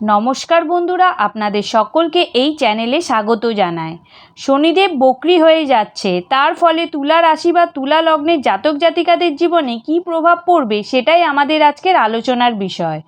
নমস্কার বন্ধুরা, আপনাদের সকলকে এই চ্যানেলে স্বাগত জানায় শনিদেব বকরি হয়ে যাচ্ছে, তার ফলে তুলা রাশি বা তুলা লগ্নের জাতক জাতিকাদের জীবনে কি প্রভাব পড়বে সেটাই আমাদের আজকের আলোচনার বিষয়।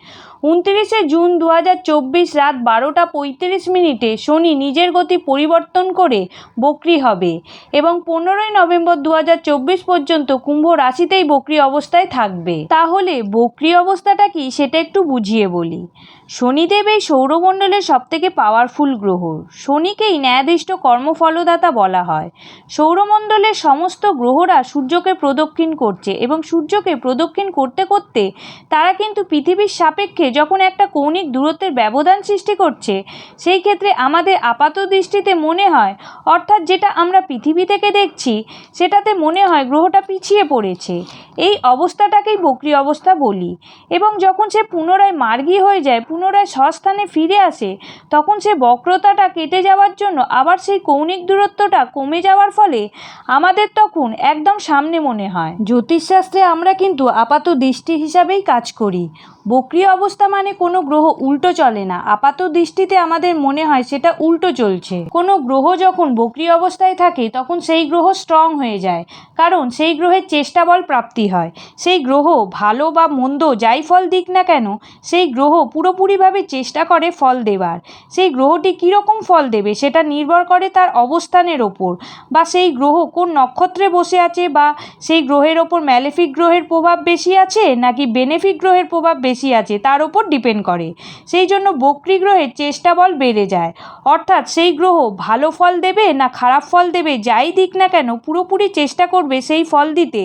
উনত্রিশে জুন দু হাজার চব্বিশ রাত বারোটা পঁয়ত্রিশ মিনিটে শনি নিজের গতি পরিবর্তন করে বকরি হবে এবং পনেরোই নভেম্বর দু হাজার চব্বিশ পর্যন্ত কুম্ভ রাশিতেই বকরি অবস্থায় থাকবে। তাহলে বকরি অবস্থাটা কি সেটা একটু বুঝিয়ে বলি। শনিদেব এই সৌরমণ্ডলের সবথেকে পাওয়ারফুল গ্রহ। শনিকেই ন্যায়াদিষ্ট কর্মফলদাতা বলা হয়। সৌরমণ্ডলের সমস্ত গ্রহরা সূর্যকে প্রদক্ষিণ করছে এবং সূর্যকে প্রদক্ষিণ করতে করতে তারা কিন্তু পৃথিবীর সাপেক্ষে যখন একটা কৌণিক দূরত্বের ব্যবধান সৃষ্টি করছে, সেই ক্ষেত্রে আমাদের আপাত দৃষ্টিতে মনে হয়, অর্থাৎ যেটা আমরা পৃথিবী থেকে দেখছি, সেটাতে মনে হয় গ্রহটা পিছিয়ে পড়েছে। এই অবস্থাটাকেই বক্রি অবস্থা বলি। এবং যখন সে পুনরায় মার্গী হয়ে যায়, পুনরায় স্বস্থানে ফিরে আসে, তখন সে বক্রতাটা কেটে যাওয়ার জন্য আবার সেই কৌণিক দূরত্বটা কমে যাওয়ার ফলে আমাদের তখন একদম সামনে মনে হয়। জ্যোতিষশাস্ত্রে আমরা কিন্তু আপাত দৃষ্টি হিসাবেই কাজ করি। বক্রি অবস্থা মানে কোনো গ্রহ উল্টো চলে না। আপাত দৃষ্টিতে আমাদের মনে হয় সেটা উল্টো চলছে। কোনো গ্রহ যখন বক্রি অবস্থায় থাকে, তখন সেই গ্রহ স্ট্রং হয়ে যায়। কারণ সেই গ্রহের চেষ্টা বল প্রাপ্তি হয়। সেই গ্রহ ভালো বা মন্দ যাই ফল দিক না কেন, সেই গ্রহ পুরোপুরিভাবে চেষ্টা করে ফল দেবার। সেই গ্রহটি কীরকম ফল দেবে সেটা নির্ভর করে তার অবস্থানের ওপর। বা সেই গ্রহ কোন নক্ষত্রে বসে আছে বা সেই গ্রহের ওপর ম্যালেফিক গ্রহের প্রভাব বেশি আছে নাকি বেনেফিক গ্রহের প্রভাব বেশি আছে, তার ওপর ডিপেন্ড করে। সেই জন্য বক্রি গ্রহের চেষ্টা বল বেড়ে যায়। অর্থাৎ সেই গ্রহ ভালো ফল দেবে না খারাপ ফল দেবে, যাই দিক না কেন, পুরোপুরি চেষ্টা করবে সেই ফল দিতে।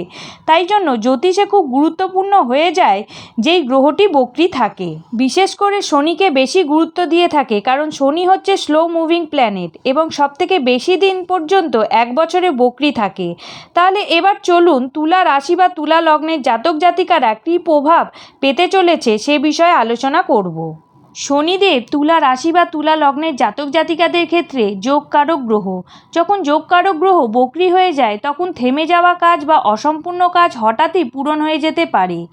তাই জন্য জ্যোতিষে খুব গুরুত্বপূর্ণ হয়ে যায় যেই গ্রহটি বক্রি থাকে। বিশেষ করে শনিকে বেশি গুরুত্ব দিয়ে থাকে, কারণ শনি হচ্ছে স্লো মুভিং প্ল্যানেট এবং সবথেকে বেশি দিন পর্যন্ত এক বছরে বকরি থাকে। তাহলে এবার চলুন তুলা রাশি বা তুলা লগ্নের জাতক জাতিকারা কী প্রভাব পেতে চলেছে সে বিষয়ে আলোচনা করব। শনিদেব তুলা রাশি বা তুলা লগ্নের জাতক জাতিকাদের ক্ষেত্রে যোগকারক গ্রহ। যখন যোগকারক গ্রহ বকরি হয়ে যায়, তখন থেমে যাওয়া কাজ বা অসম্পূর্ণ কাজ হঠাৎই পূরণ হয়ে যেতে পারে।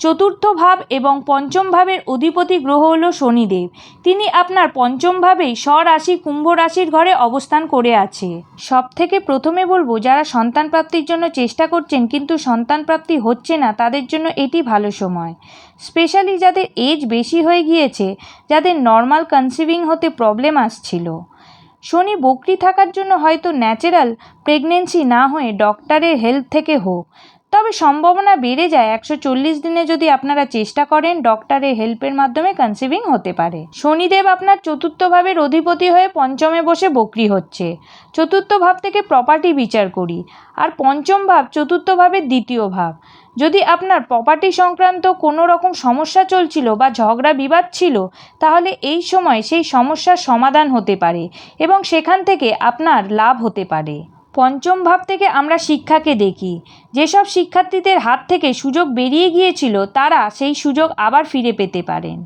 চতুর্থ ভাব এবং পঞ্চম ভাবের অধিপতি গ্রহ হল শনিদেব। তিনি আপনার পঞ্চম ভাবেই স্বরাশি কুম্ভ রাশির ঘরে অবস্থান করে আছে। সব থেকে প্রথমে বলব, যারা সন্তান প্রাপ্তির জন্য চেষ্টা করছেন কিন্তু সন্তান প্রাপ্তি হচ্ছে না, তাদের জন্য এটি ভালো সময়। স্পেশালি যাদের এজ বেশি হয়ে গিয়েছে, যাদের নর্মাল কনসিভিং হতে প্রবলেম আসছিল। শনি বকরি থাকার জন্য হয়তো ন্যাচারাল প্রেগনেন্সি না হয়ে ডক্টরের হেল্প থেকে হোক। তবে সম্ভাবনা বেড়ে যায়। একশো চল্লিশ দিনে যদি আপনারা চেষ্টা করেন, ডক্টরের হেল্পের মাধ্যমে কনসিভিং হতে পারে। শনিদেব আপনার চতুর্থ ভাবের অধিপতি হয়ে পঞ্চমে বসে বকরি হচ্ছে। চতুর্থ ভাব থেকে প্রপার্টি বিচার করি। আর পঞ্চম ভাব চতুর্থ ভাবের দ্বিতীয় ভাব। যদি আপনার প্রপার্টি সংক্রান্ত কোনো রকম সমস্যা চলছিল বা ঝগড়া বিবাদ ছিল, তাহলে এই সময় সেই সমস্যার সমাধান হতে পারে এবং সেখান থেকে আপনার লাভ হতে পারে। পঞ্চম ভাব থেকে আমরা শিক্ষাকে দেখি। যেসব শিক্ষার্থীদের হাত থেকে সুযোগ বেরিয়ে গিয়েছিল, তারা সেই সুযোগ আবার ফিরে পেতে পারেন।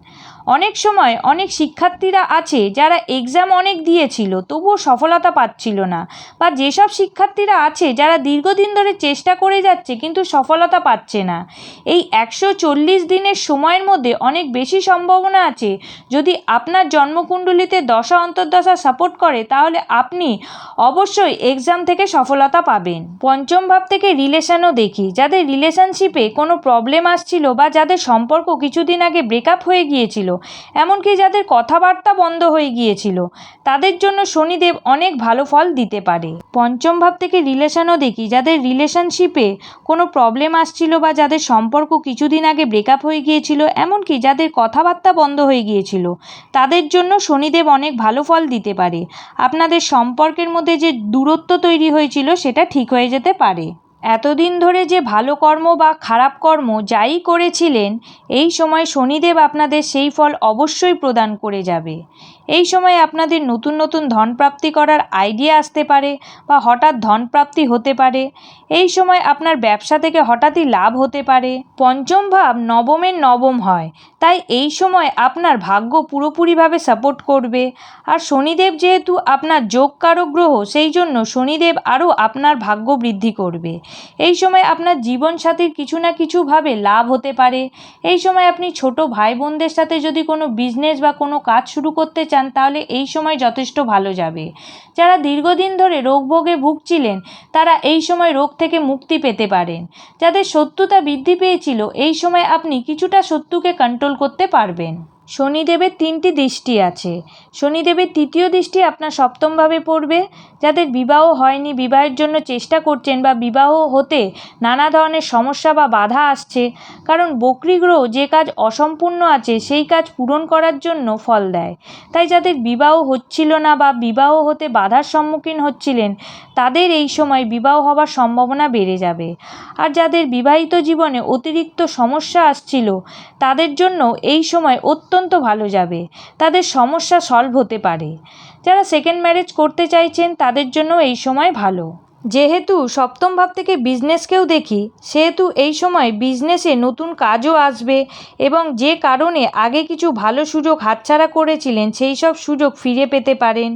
অনেক সময় অনেক শিক্ষার্থীরা আছে যারা এক্সাম অনেক দিয়েছিল, তবুও সফলতা পাচ্ছিল না। বা যেসব শিক্ষার্থীরা আছে যারা দীর্ঘদিন ধরে চেষ্টা করে যাচ্ছে, কিন্তু সফলতা পাচ্ছে না। এই একশো চল্লিশ দিনের সময়ের মধ্যে অনেক বেশি সম্ভাবনা আছে। যদি আপনার জন্মকুণ্ডলিতে দশা অন্তর্দশা সাপোর্ট করে, তাহলে আপনি অবশ্যই এক্সাম থেকে সফলতা পাবেন। পঞ্চম ভাব থেকে রিলেশনও দেখি। যাদের রিলেশনশিপে কোনো প্রবলেম আসছিল বা যাদের সম্পর্ক কিছুদিন আগে ব্রেকআপ হয়ে গিয়েছিল, এমনকি যাদের কথাবার্তা বন্ধ হয়ে গিয়েছিল, তাদের জন্য শনিদেব অনেক ভালো ফল দিতে পারে। পঞ্চম ভাব থেকে রিলেশনও দেখি, যাদের রিলেশনশিপে কোনো প্রবলেম আসছিল বা যাদের সম্পর্ক কিছুদিন আগে ব্রেকআপ হয়ে গিয়েছিল, এমনকি যাদের কথাবার্তা বন্ধ হয়ে গিয়েছিল, তাদের জন্য শনিদেব অনেক ভালো ফল দিতে পারে। আপনাদের সম্পর্কের মধ্যে যে দূরত্ব তৈরি হয়েছিল, সেটা ঠিক হয়ে যেতে পারে। এতদিন ধরে যে ভালো কর্ম বা খারাপ কর্ম যাই করেছিলেন, এই সময় শনিদেব আপনাদের সেই ফল অবশ্যই প্রদান করে যাবে। এই সময় আপনাদের নতুন নতুন ধন প্রাপ্তি করার আইডিয়া আসতে পারে বা হঠাৎ ধন প্রাপ্তি হতে পারে। এই সময় আপনার ব্যবসা থেকে হঠাৎই লাভ হতে পারে। পঞ্চম ভাব নবমের নবম হয়। তাই এই সময় আপনার ভাগ্য পুরোপুরিভাবে সাপোর্ট করবে। আর শনিদেব যেহেতু আপনার যোগকারক গ্রহ, সেই জন্য শনিদেব আরও আপনার ভাগ্য বৃদ্ধি করবে। এই সময় আপনার জীবনসাথীর কিছু না কিছুভাবে লাভ হতে পারে। এই সময় আপনি ছোট ভাই বোনদের সাথে যদি কোনো বিজনেস বা কোনো কাজ শুরু করতে চান, তাহলে এই সময় যথেষ্ট ভালো যাবে। যারা দীর্ঘদিন ধরে রোগভোগে ভুগছিলেন, তারা এই সময় রোগ থেকে মুক্তি পেতে পারেন। যাদের শত্রুতা বৃদ্ধি পেয়েছিল, এই সময় আপনি কিছুটা শত্রুকে কন্ট্রোল করতে পারবেন। শনিদেবের তিনটি দৃষ্টি আছে। শনিদেবের তৃতীয় দৃষ্টি আপনার সপ্তমভাবে পড়বে। যাদের বিবাহ হয়নি, বিবাহের জন্য চেষ্টা করছেন বা বিবাহ হতে নানা ধরনের সমস্যা বা বাধা আসছে। কারণ বকরি গ্রহ যে কাজ অসম্পূর্ণ আছে, সেই কাজ পূরণ করার জন্য ফল দেয়। তাই যাদের বিবাহ হচ্ছিল না বা বিবাহ হতে বাধার সম্মুখীন হচ্ছিলেন, তাদের এই সময় বিবাহ হবার সম্ভাবনা বেড়ে যাবে। আর যাদের বিবাহিত জীবনে অতিরিক্ত সমস্যা আসছিল, তাদের জন্য এই সময় অত্যন্ত ভালো যাবে। তাদের সমস্যা সলভ হতে পারে। যারা সেকেন্ড ম্যারেজ করতে চাইছেন তাদের জন্য এই সময় ভালো। যেহেতু সপ্তম ভাব থেকে বিজনেসকেও দেখি, সেহেতু এই সময় বিজনেসে নতুন কাজও আসবে এবং যে কারণে আগে কিছু ভালো সুযোগ হাতছাড়া করেছিলেন, সেই সব সুযোগ ফিরে পেতে পারেন।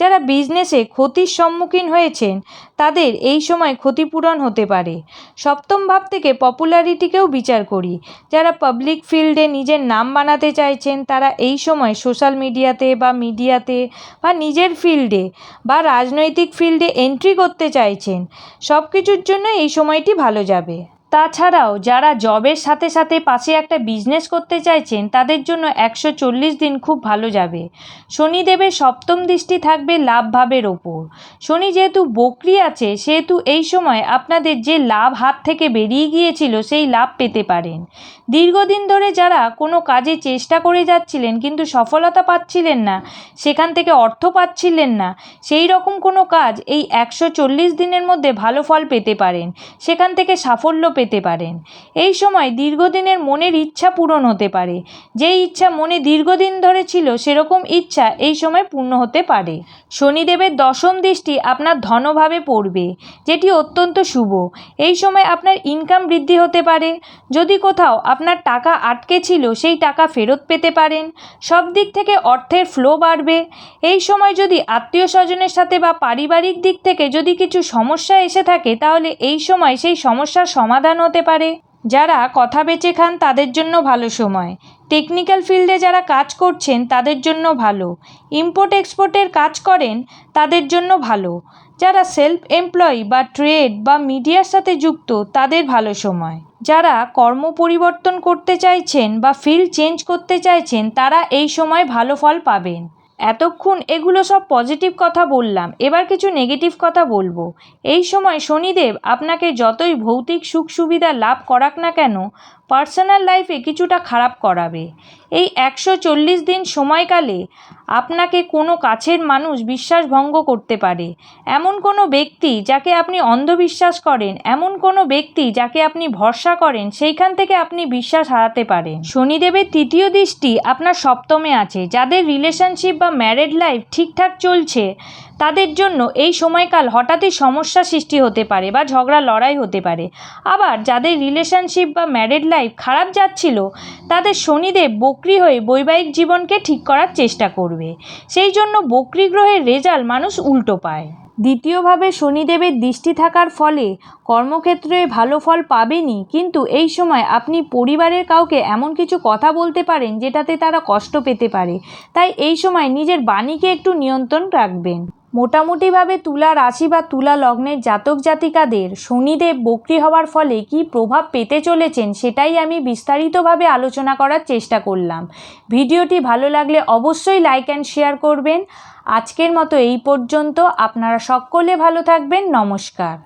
যারা বিজনেসে ক্ষতির সম্মুখীন হয়েছেন, তাদের এই সময় ক্ষতিপূরণ হতে পারে। সপ্তম ভাব থেকে পপুলারিটিকেও বিচার করি। যারা পাবলিক ফিল্ডে নিজের নাম বানাতে চাইছেন, তারা এই সময় সোশ্যাল মিডিয়াতে বা মিডিয়াতে বা নিজের ফিল্ডে বা রাজনৈতিক ফিল্ডে এন্ট্রি করতে চাইছেন। সব কিছুর জন্য এই সময়টি ভালো যাবে। তাছাড়াও যারা জবের সাথে সাথে পাশে একটা বিজনেস করতে চাইছেন, তাদের জন্য একশো চল্লিশ দিন খুব ভালো যাবে। শনিদেবের সপ্তম দৃষ্টি থাকবে লাভ ভাবের ওপর। শনি যেহেতু বকরি আছে, সেহেতু এই সময় আপনাদের যে লাভ হাত থেকে বেরিয়ে গিয়েছিল, সেই লাভ পেতে পারেন। দীর্ঘদিন ধরে যারা কোনো কাজে চেষ্টা করে যাচ্ছিলেন, কিন্তু সফলতা পাচ্ছিলেন না, সেখান থেকে অর্থ পাচ্ছিলেন না, সেই রকম কোনো কাজ এই একশো চল্লিশ দিনের মধ্যে ভালো ফল পেতে পারেন। সেখান থেকে সাফল্য পেতে পারেন। এই সময় দীর্ঘদিনের মনের ইচ্ছা পূরণ হতে পারে। যেই ইচ্ছা মনে দীর্ঘদিন ধরে ছিল, সেরকম ইচ্ছা এই সময় পূর্ণ হতে পারে। শনিদেবের দশম দৃষ্টি আপনার ধনভাবে পড়বে, যেটি অত্যন্ত শুভ। এই সময় আপনার ইনকাম বৃদ্ধি হতে পারে। যদি কোথাও আপনার টাকা আটকে ছিল, সেই টাকা ফেরত পেতে পারেন। সব দিক থেকে অর্থের ফ্লো বাড়বে। এই সময় যদি আত্মীয় স্বজনের সাথে বা পারিবারিক দিক থেকে যদি কিছু সমস্যা এসে থাকে, তাহলে এই সময় সেই সমস্যার সমাধান হতে পারে। যারা কথা বেচে খান তাদের জন্য ভালো সময়। টেকনিক্যাল ফিল্ডে যারা কাজ করছেন তাদের জন্য ভালো। ইম্পোর্ট এক্সপোর্টের কাজ করেন তাদের জন্য ভালো। যারা সেলফ এমপ্লয়ি বা ট্রেড বা মিডিয়ার সাথে যুক্ত তাদের ভালো সময়। যারা কর্ম পরিবর্তন করতে চাইছেন বা ফিল্ড চেঞ্জ করতে চাইছেন তারা এই সময় ভালো ফল পাবেন। এতক্ষণ এগুলো সব পজিটিভ কথা বললাম, এবার কিছু নেগেটিভ কথা বলব। এই সময় শনিদেব আপনাকে যতই ভৌতিক সুখ সুবিধা লাভ করাক না কেন পার্সোনাল লাইফে কিছুটা খারাপ করাবে। এই একশো চল্লিশ দিন সময়কালে আপনাকে কোনো কাছের মানুষ বিশ্বাসভঙ্গ করতে পারে। এমন কোনো ব্যক্তি যাকে আপনি অন্ধবিশ্বাস করেন, এমন কোনো ব্যক্তি যাকে আপনি ভরসা করেন, সেইখান থেকে আপনি বিশ্বাস হারাতে পারেন। শনিদেবের তৃতীয় দৃষ্টি আপনার সপ্তমে আছে। যাদের রিলেশনশিপ বা ম্যারেড লাইফ ঠিকঠাক চলছে, তাদের জন্য এই সময়কাল হঠাৎই সমস্যা সৃষ্টি হতে পারে বা ঝগড়া লড়াই হতে পারে। আবার যাদের রিলেশনশিপ বা ম্যারেড লাইফ খারাপ যাচ্ছিল তাদের শনিদেব বকরি হয়ে বৈবাহিক জীবনকে ঠিক করার চেষ্টা করবে। সেই জন্য বকরি গ্রহের রেজাল্ট মানুষ উল্টো পায়। দ্বিতীয়ভাবে শনিদেবের দৃষ্টি থাকার ফলে কর্মক্ষেত্রে ভালো ফল পাবেনই কিন্তু এই সময় আপনি পরিবারের কাউকে এমন কিছু কথা বলতে পারেন যেটাতে তারা কষ্ট পেতে পারে। তাই এই সময় নিজের বাণীকে একটু নিয়ন্ত্রণ রাখবেন। মোটামুটিভাবে তুলা রাশি বা তুলা লগ্নের জাতক জাতিকাদের শনিদেব বক্রি হওয়ার ফলে কি প্রভাব পেতে চলেছেন সেটাই আমি বিস্তারিতভাবে আলোচনা করার চেষ্টা করলাম। ভিডিওটি ভালো লাগলে অবশ্যই লাইক অ্যান্ড শেয়ার করবেন। আজকের মতো এই পর্যন্ত। আপনারা সকলে ভালো থাকবেন। নমস্কার।